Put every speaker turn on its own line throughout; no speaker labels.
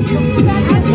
Thank you.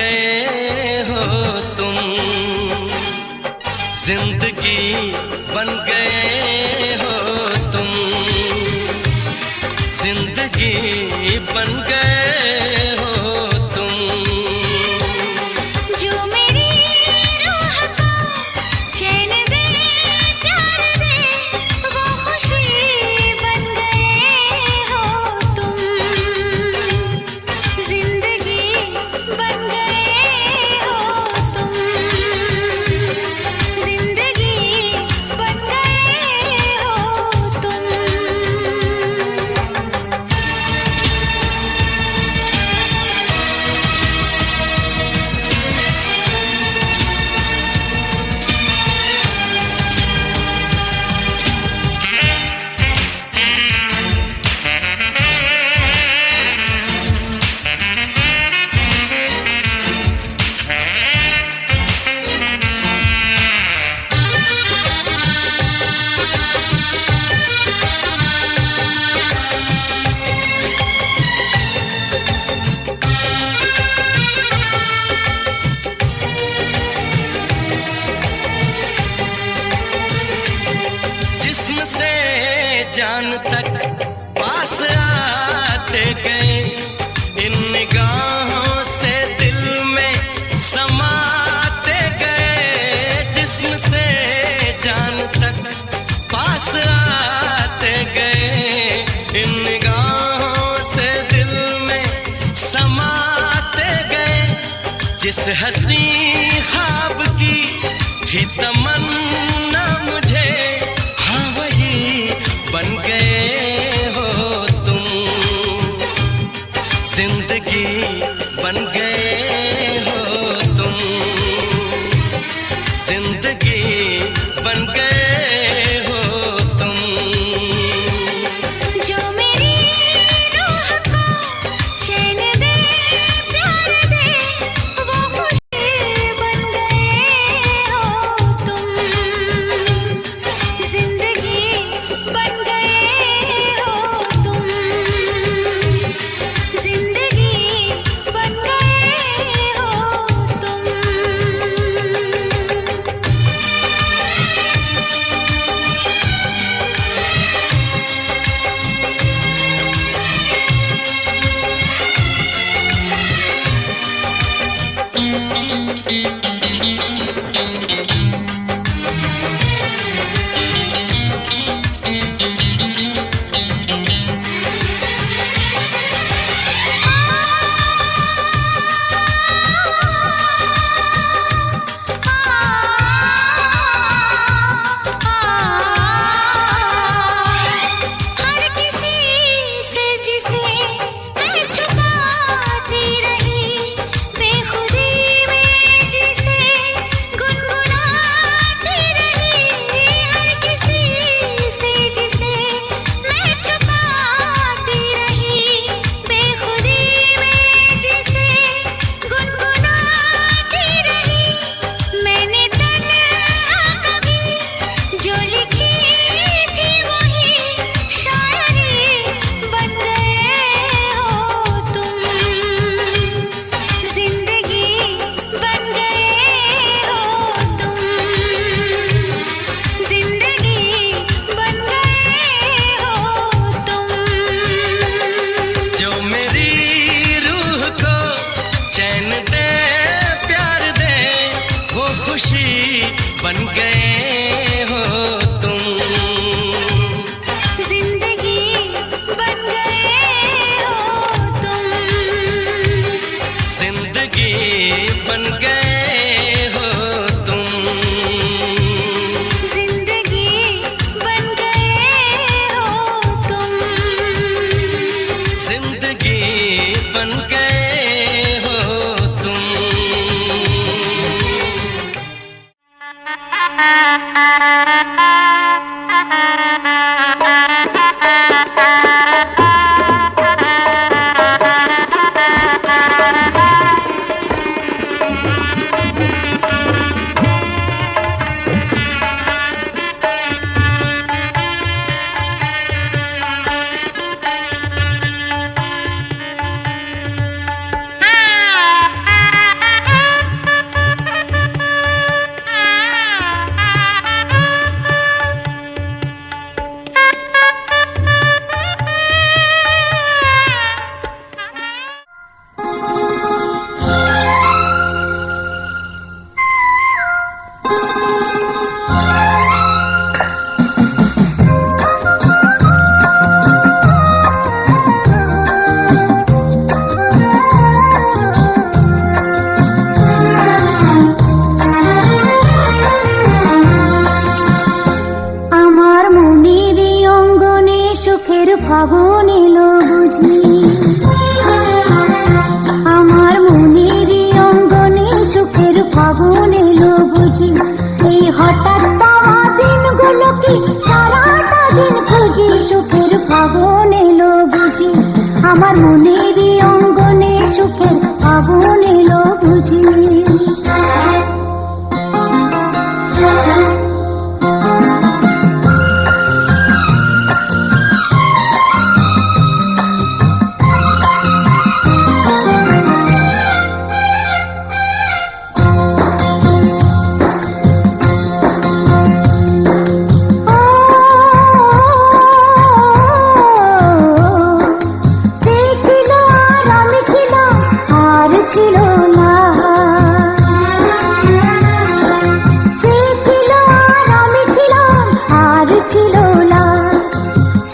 गए से दिल में गए। जिस हसी खाब की भी बन गए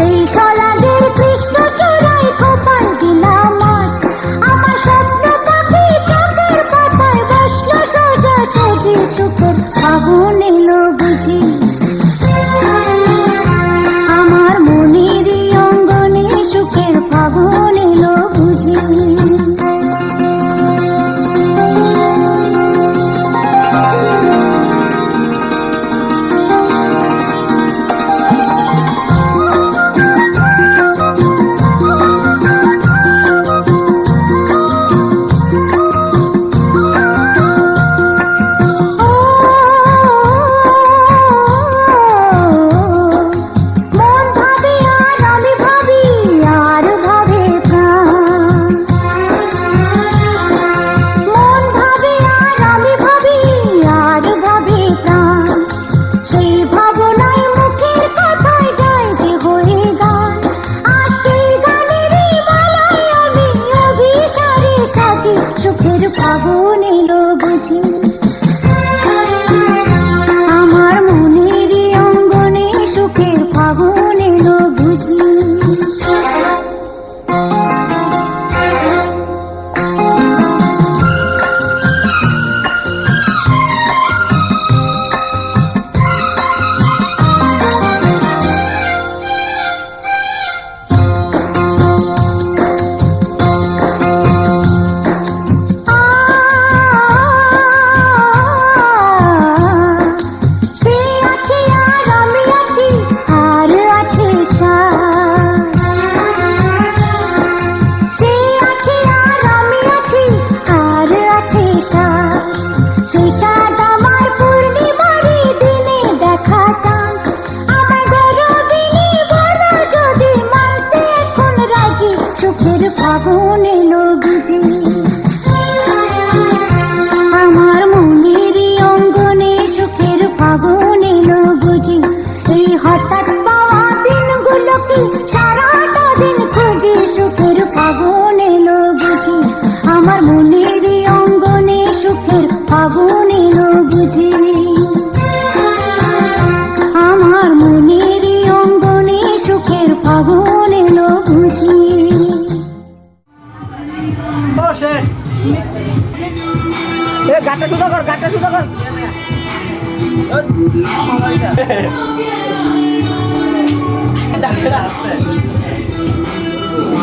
station. ফাগুন এলো বুঝি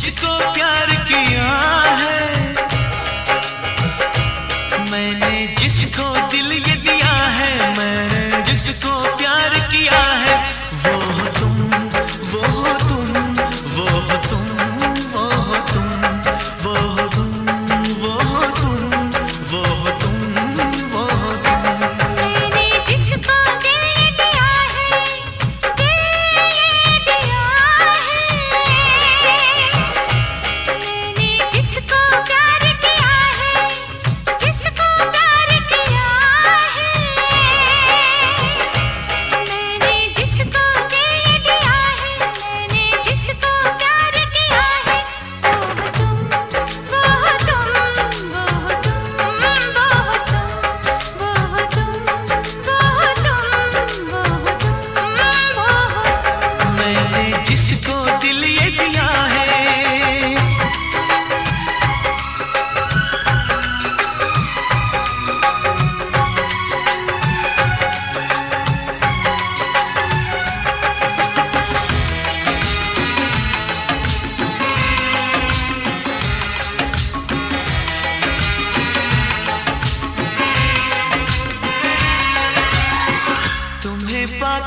Mexico.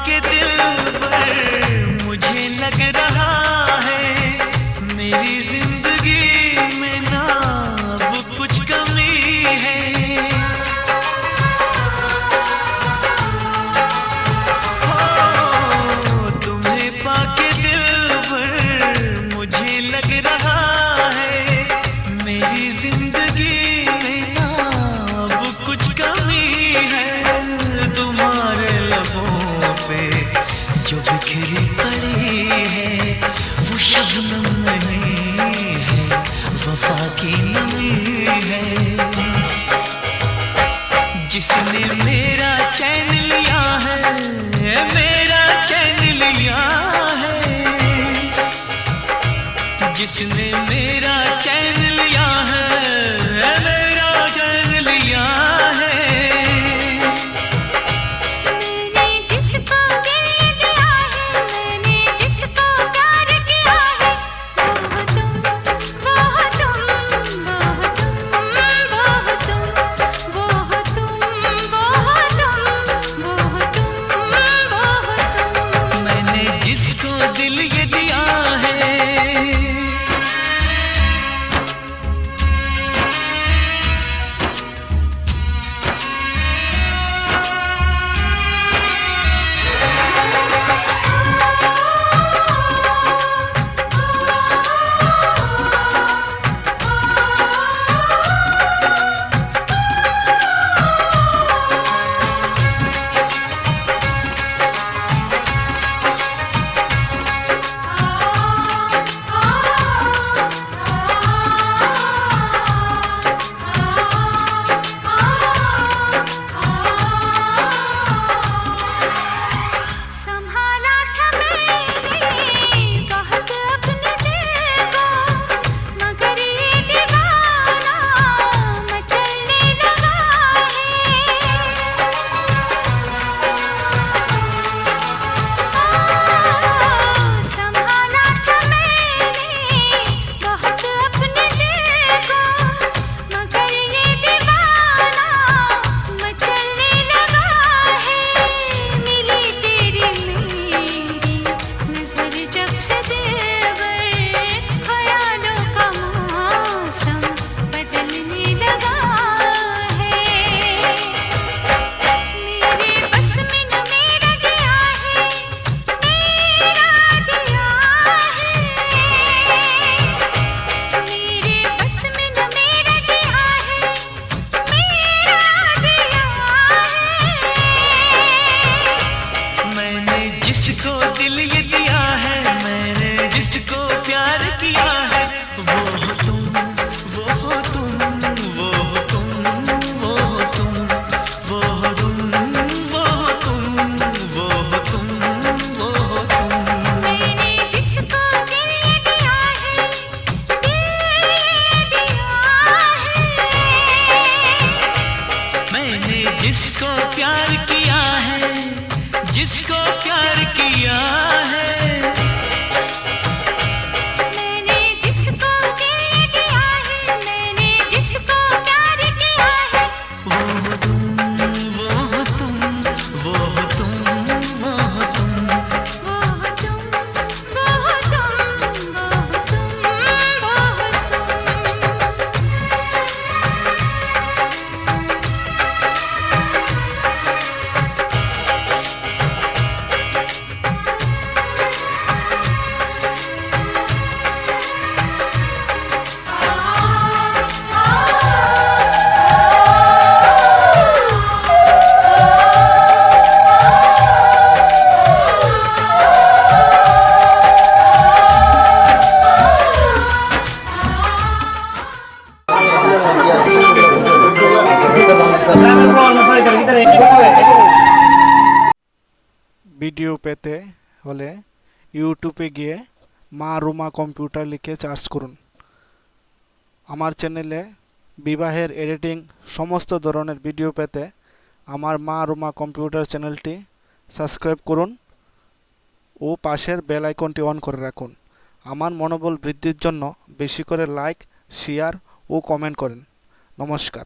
के दिल पर मुझे लग जिसने मेरा चैन लिया है मेरा चैन लिया है। जिसने मेरा
ভিডিও পেতে হলে ইউটিউবে গিয়ে মা রুমা কম্পিউটার লিখে সার্চ করুন। আমার চ্যানেলে বিবাহের এডিটিং সমস্ত ধরনের ভিডিও পেতে আমার মা রুমা কম্পিউটার চ্যানেলটি সাবস্ক্রাইব করুন ও পাশের বেল আইকনটি অন করে রাখুন। আমার মনোবল বৃদ্ধির জন্য বেশি করে লাইক, শেয়ার ও কমেন্ট করেন। নমস্কার।